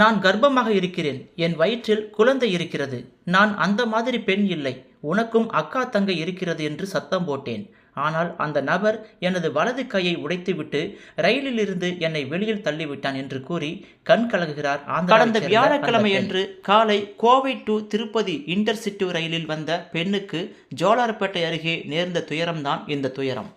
நான் கர்ப்பமாக இருக்கிறேன். என் வயிற்றில் குழந்தை இருக்கிறது. நான் அந்த மாதிரி பெண் இல்லை. உனக்கும் அக்கா தங்கை இருக்கிறது என்று சத்தம் போட்டேன். ஆனால் அந்த நபர் எனது வலது கையை உடைத்துவிட்டு ரயிலிலிருந்து என்னை வெளியில் தள்ளிவிட்டான் என்று கூறி கண் கலங்குகிறார் கடந்த வியாழக்கிழமை அன்று காலை கோவை டு திருப்பதி இன்டர்சிட்டி ரயிலில் வந்த பெண்ணுக்கு ஜோலார்பேட்டை அருகே நேர்ந்த துயரம்தான் இந்த துயரம்.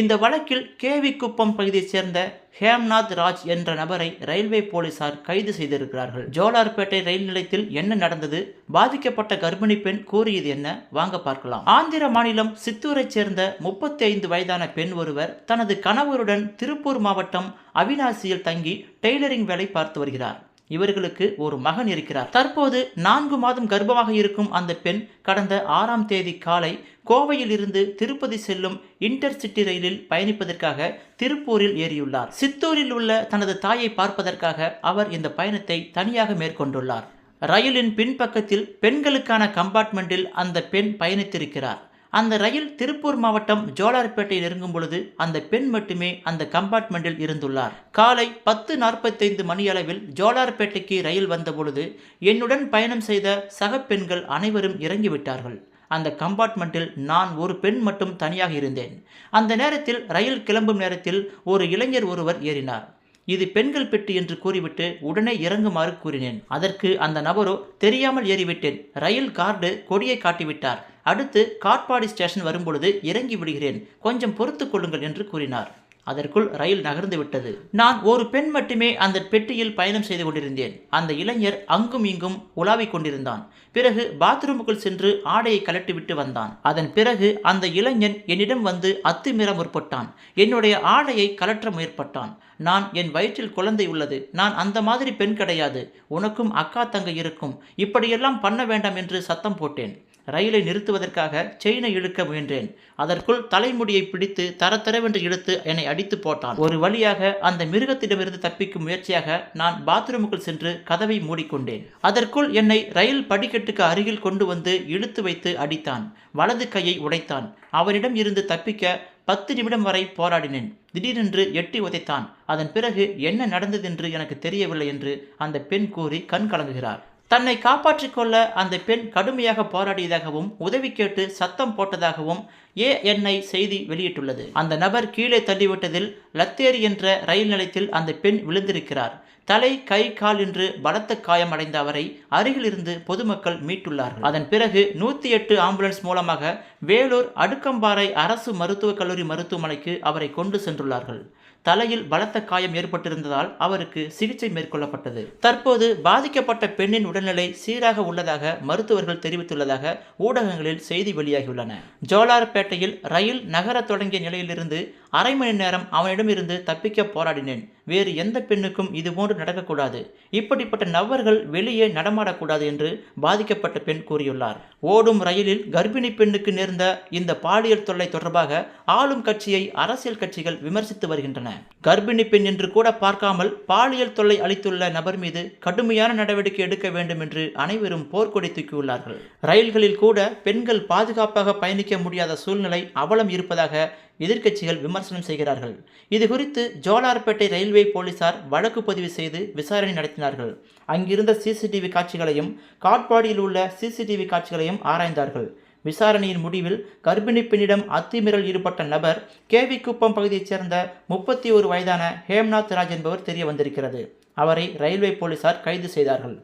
இந்த வழக்கில் கேவி குப்பம் பகுதியைச் சேர்ந்த ஹேம்நாத் ராஜ் என்ற நபரை ரயில்வே போலீசார் கைது செய்திருக்கிறார்கள். ஜோலார்பேட்டை ரயில் நிலையத்தில் என்ன நடந்தது? பாதிக்கப்பட்ட கர்ப்பிணி பெண் கூறியது என்ன? வாங்க பார்க்கலாம். ஆந்திர மாநிலம் சித்தூரைச் சேர்ந்த முப்பத்தி ஐந்து வயதான பெண் ஒருவர் தனது கணவருடன் திருப்பூர் மாவட்டம் அவினாசியில் தங்கி டெய்லரிங் வேலை பார்த்து வருகிறார். இவர்களுக்கு ஒரு மகன் இருக்கிறார். தற்போது நான்கு மாதம் கர்ப்பமாக இருக்கும் அந்த பெண் கடந்த ஆறாம் தேதி காலை கோவையில் இருந்து திருப்பதி செல்லும் இன்டர்சிட்டி ரயிலில் பயணிப்பதற்காக திருப்பூரில் ஏறியுள்ளார். சித்தூரில் உள்ள தனது தாயை பார்ப்பதற்காக அவர் இந்த பயணத்தை தனியாக மேற்கொண்டுள்ளார். ரயிலின் பின்பக்கத்தில் பெண்களுக்கான கம்பார்ட்மெண்ட்டில் அந்த பெண் பயணித்திருக்கிறார். அந்த ரயில் திருப்பூர் மாவட்டம் ஜோலார்பேட்டை நெருங்கும் பொழுது அந்த பெண் மட்டுமே அந்த கம்பார்ட்மெண்டில் இருந்துள்ளார். காலை பத்து நாற்பத்தைந்து மணியளவில் ஜோலார்பேட்டைக்கு ரயில் வந்த பொழுது என்னுடன் பயணம் செய்த சக பெண்கள் அனைவரும் இறங்கிவிட்டார்கள் அந்த கம்பார்ட்மெண்ட்டில் நான் ஒரு பெண் மட்டும் தனியாக இருந்தேன். அந்த நேரத்தில் ரயில் கிளம்பும் நேரத்தில் ஒரு இளைஞர் ஒருவர் ஏறினார். இது பெண்கள் பெட்டி என்று கூறிவிட்டு உடனே இறங்குமாறு கூறினேன். அதற்கு அந்த நபரோ தெரியாமல் ஏறிவிட்டேன். ரயில் கார்டு கொடியை காட்டிவிட்டார். அடுத்து காட்பாடி ஸ்டேஷன் வரும்பொழுது இறங்கி விடுகிறேன். கொஞ்சம் பொறுத்து கொள்ளுங்கள் என்று கூறினார். அதற்குள் ரயில் நகர்ந்து விட்டது. நான் ஒரு பெண் மட்டுமே அந்த பெட்டியில் பயணம் செய்து கொண்டிருந்தேன். அந்த இளைஞர் அங்கும் இங்கும் உலாவிக் கொண்டிருந்தான். பிறகு பாத்ரூமுக்குள் சென்று ஆடையை கலட்டிவிட்டு வந்தான். அதன் பிறகு அந்த இளைஞன் என்னிடம் வந்து அத்துமீற முற்பட்டான். என்னுடைய ஆடையை கலற்ற முயற்பட்டான். நான் என் வயிற்றில் குழந்தை உள்ளது. நான் அந்த மாதிரி பெண் கிடையாது. உனக்கும் அக்கா தங்க இருக்கும். இப்படியெல்லாம் பண்ண வேண்டாம் என்று சத்தம் போட்டேன். ரயிலை நிறுத்துவதற்காக செயினை இழுக்க முயன்றேன். அதற்குள் தலைமுடியை பிடித்து தரத்தரவென்று இழுத்து என்னை அடித்து போட்டான். ஒரு வழியாக அந்த மிருகத்திடமிருந்து தப்பிக்கும் முயற்சியாக நான் பாத்ரூமுக்குள் சென்று கதவை மூடிக்கொண்டேன். அதற்குள் என்னை ரயில் படிக்கட்டுக்கு அருகில் கொண்டு வந்து இழுத்து வைத்து அடித்தான். வலது கையை உடைத்தான். அவனிடம் இருந்து தப்பிக்க பத்து நிமிடம் வரை போராடினேன். திடீரென்று எட்டி உதைத்தான். அதன் பிறகு என்ன நடந்ததென்று எனக்கு தெரியவில்லை என்று அந்த பெண் கூறி கண் கலங்குகிறார். தன்னை காப்பாற்றிக் கொள்ள அந்த பெண் கடுமையாக போராடியதாகவும் உதவி கேட்டு சத்தம் போட்டதாகவும் ஏஎன்ஐ செய்தி வெளியிட்டுள்ளது. அந்த நபர் கீழே தள்ளிவிட்டதில் லத்தேரி என்ற ரயில் நிலையத்தில் அந்த பெண் விழுந்திருக்கிறார். தலை கை கால் என்று பலத்த காயம் அடைந்த அவரை அருகிலிருந்து பொதுமக்கள் மீட்டுள்ளார்கள். அதன் பிறகு நூற்றி எட்டு ஆம்புலன்ஸ் மூலமாக வேலூர் அடுக்கம்பாறை அரசு மருத்துவக் கல்லூரி மருத்துவமனைக்கு அவரை கொண்டு சென்றுள்ளார்கள். தலையில் பலத்த காயம் ஏற்பட்டிருந்ததால் அவருக்கு சிகிச்சை மேற்கொள்ளப்பட்டது. தற்போது பாதிக்கப்பட்ட பெண்ணின் உடல்நிலை சீராக உள்ளதாக மருத்துவர்கள் தெரிவித்துள்ளதாக ஊடகங்களில் செய்தி வெளியாகியுள்ளன. ஜோலார்பேட்டையில் ரயில் நகரத் தொடங்கிய நிலையிலிருந்து அரை மணி நேரம் அவனிடமிருந்து தப்பிக்க போராடினேன். வேறு எந்த பெண்ணுக்கும் இதுபோன்று நடக்கக்கூடாது. இப்படிப்பட்ட நபர்கள் வெளியே நடமாடக்கூடாது என்று பாதிக்கப்பட்ட பெண் கூறியுள்ளார். ஓடும் ரயிலில் கர்ப்பிணி பெண்ணுக்கு நேர்ந்த இந்த பாலியல் தொல்லை தொடர்பாக ஆளும் கட்சியை அரசியல் கட்சிகள் விமர்சித்து வருகின்றன. கர்ப்பிணி பெண் என்று கூட பார்க்காமல் பாலியல் தொல்லை அளித்துள்ள நபர் மீது கடுமையான நடவடிக்கை எடுக்க வேண்டும் என்று அனைவரும் போர்க்கொடி தூக்கியுள்ளார்கள். ரயில்களில் கூட பெண்கள் பாதுகாப்பாக பயணிக்க முடியாத சூழ்நிலை அவலம் இருப்பதாக எதிர்க்கட்சிகள் விமர்சனம் செய்கிறார்கள். இது குறித்து ஜோலார்பேட்டை ரயில்வே போலீசார் வழக்கு பதிவு செய்து விசாரணை நடத்தினார்கள். அங்கிருந்த சிசிடிவி காட்சிகளையும் காட்பாடியில் உள்ள சிசிடிவி காட்சிகளையும் ஆராய்ந்தார்கள். விசாரணையின் முடிவில் கர்ப்பிணி பெண்ணிடம் அத்துமீறல் ஈடுபட்ட நபர் கேவி குப்பம் பகுதியைச் சேர்ந்த முப்பத்தி ஒரு வயதான ஹேம்நாத் ராஜ் என்பவர் தெரிய வந்திருக்கிறது அவரை ரயில்வே போலீசார் கைது செய்தார்கள்.